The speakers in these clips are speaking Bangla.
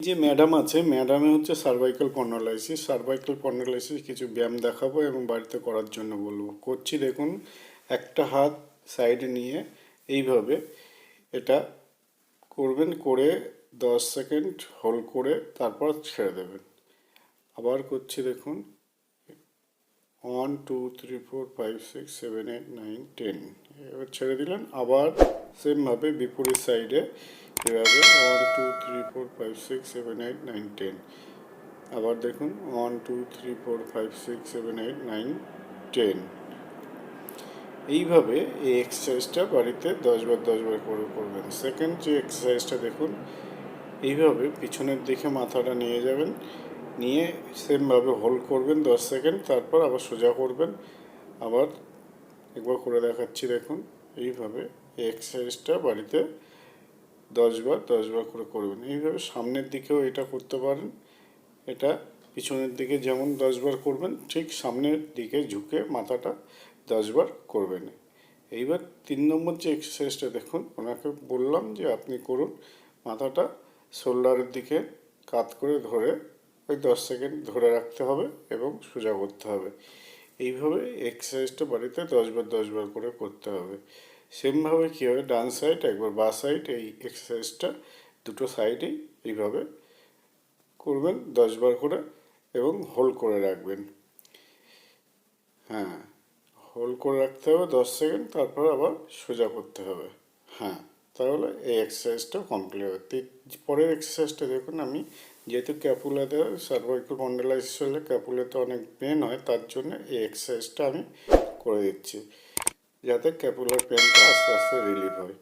যে ম্যাডাম আছে, ম্যাডামে হচ্ছে সার্ভাইকাল পন্ডালাইসিস সার্ভাইকাল পন্ডালাইসিস কিছু ব্যায়াম দেখাবো এবং বাড়িতে করার জন্য বলব। করছি দেখুন, একটা হাত সাইডে নিয়ে এইভাবে এটা করবেন, করে দশ সেকেন্ড হোল্ড করে তারপর ছেড়ে দেবেন। আবার করছি দেখুন one two three four five six seven eight nine ten এবার ছেড়ে দিলেন, আবার সেমভাবে বিপরীত সাইডে এভাবে one two three four five six seven eight nine ten আবার দেখুন one two three four five six seven eight nine ten এইভাবে এই এক্সারসাইজটা বাড়িতে দশবার দশবার করে করবেন। সেকেন্ড যে এক্সারসাইজটা দেখুন, এইভাবে পিছনের দিকে মাথাটা নিয়ে যাবেন, নিয়ে সেমভাবে হোল্ড করবেন দশ সেকেন্ড তারপর আবার সোজা করবেন। আবার একবার করে দেখাচ্ছি, দেখুন। এইভাবে এই এক্সারসাইজটা বাড়িতে দশবার দশবার করে করবেন। এইভাবে সামনের দিকেও এটা করতে পারেন। এটা পিছনের দিকে যেমন দশবার করবেন, ঠিক সামনের দিকে ঝুঁকে মাথাটা দশবার করবেন। এইবার তিন নম্বর যে এক্সারসাইজটা দেখুন, ওনাকে বললাম যে আপনি করুন। মাথাটা শোল্ডারের দিকে কাত করে ধরে ওই দশ সেকেন্ড ধরে রাখতে হবে এবং সোজা করতে হবে। এইভাবে এক্সারসাইজটা বাড়িতে দশবার দশবার করে করতে হবে। সেমভাবে কী হবে? ডান সাইড একবার বা সাইড এই এক্সারসাইজটা দুটো সাইডেই এইভাবে করবেন, দশবার করে এবং হোল্ড করে রাখবেন। হ্যাঁ হোল্ড করে রাখতে হবে দশ সেকেন্ড তারপর আবার সোজা করতে হবে। হ্যাঁ তাহলে এই এক্সারসাইজটা কমপ্লিট হবে। পরের এক্সারসাইজটা দেখুন, আমি যেহেতু ক্যাপুলাতে সার্ভাইকাল মন্ডালাইসিস হলে ক্যাপুলাতে অনেক পেন হয়, তার জন্য এই এক্সারসাইজটা আমি করে দিচ্ছি, যাতে ক্যাপুলার পেনটা আস্তে আস্তে রিলিভ হয়।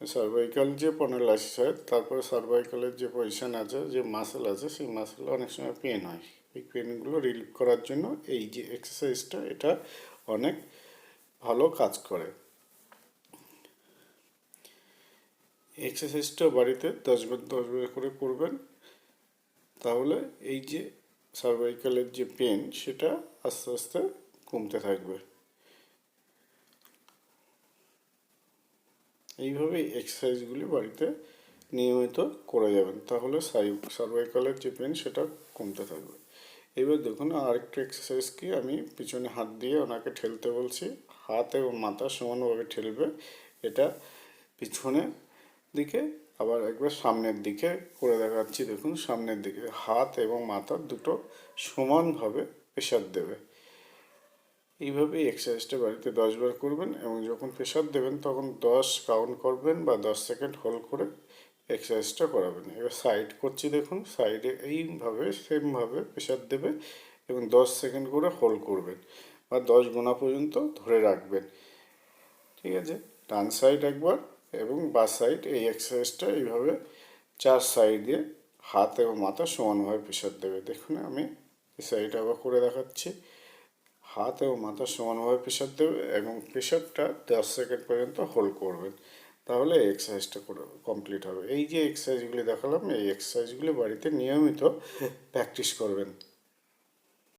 সার্ভাইকাল যে পনেলাইসিস হয়, তারপরে সার্ভাইকালের যে পজিশন আছে, যে মাসেল আছে, সেই মাসেলে অনেক সময় পেন হয়। এই পেনগুলো রিলিভ করার জন্য এই যে এক্সারসাইজটা এটা অনেক ভালো কাজ করে। এক্সারসাইজটা বাড়িতে দশবার দশবার করে করবেন। তাহলে এই যে সার্ভাইকালের যে পেন সেটা আস্তে আস্তে কমতে থাকবে। এইভাবে এক্সারসাইজগুলি বাড়িতে নিয়মিত করে যাবেন তাহলে সার্ভাইকালের যে পেন সেটা কমতে থাকবে। এবার দেখুন, আরেকটা এক্সারসাইজ কি? আমি পিছনে হাত দিয়ে ওনাকে ঠেলতে বলছি। হাত এবং মাথা সমানভাবে ঠেলবে। এটা পিছনে দিকে, আবার একবার সামনের দিকে করে দেখাচ্ছি, দেখুন, সামনের দিকে। হাত এবং মাথা দুটো সমানভাবে প্রেশার দেবে। এইভাবে এক্সারসাইজটা বাড়িতে দশবার করবেন এবং যখন প্রেশার দেবেন, তখন দশ কাউন্ট করবেন বা দশ সেকেন্ড হোল্ড করে এক্সারসাইজটা করাবেন। এবার সাইড করছি, দেখুন সাইডে এইভাবে সেমভাবে প্রেশার দেবে এবং দশ সেকেন্ড করে হোল্ড করবেন বা দশ গোনা পর্যন্ত ধরে রাখবেন। ঠিক আছে? ডান সাইড একবার। এবং বা সাইড এই এক্সারসাইজটা এইভাবে চার সাইড দিয়ে হাত এবং মাথা সমানভাবে প্রেশার দেবে। দেখুন, আমি এই সাইড আবার করে দেখাচ্ছি। হাত এবং মাথা সমানভাবে প্রেশার দেবে এবং প্রেশারটা দশ সেকেন্ড পর্যন্ত হোল্ড করবেন তাহলে এক্সারসাইজটা করে কমপ্লিট হবে। এই যে এক্সারসাইজগুলি দেখালাম, এই এক্সারসাইজগুলি বাড়িতে নিয়মিত প্র্যাকটিস করবেন।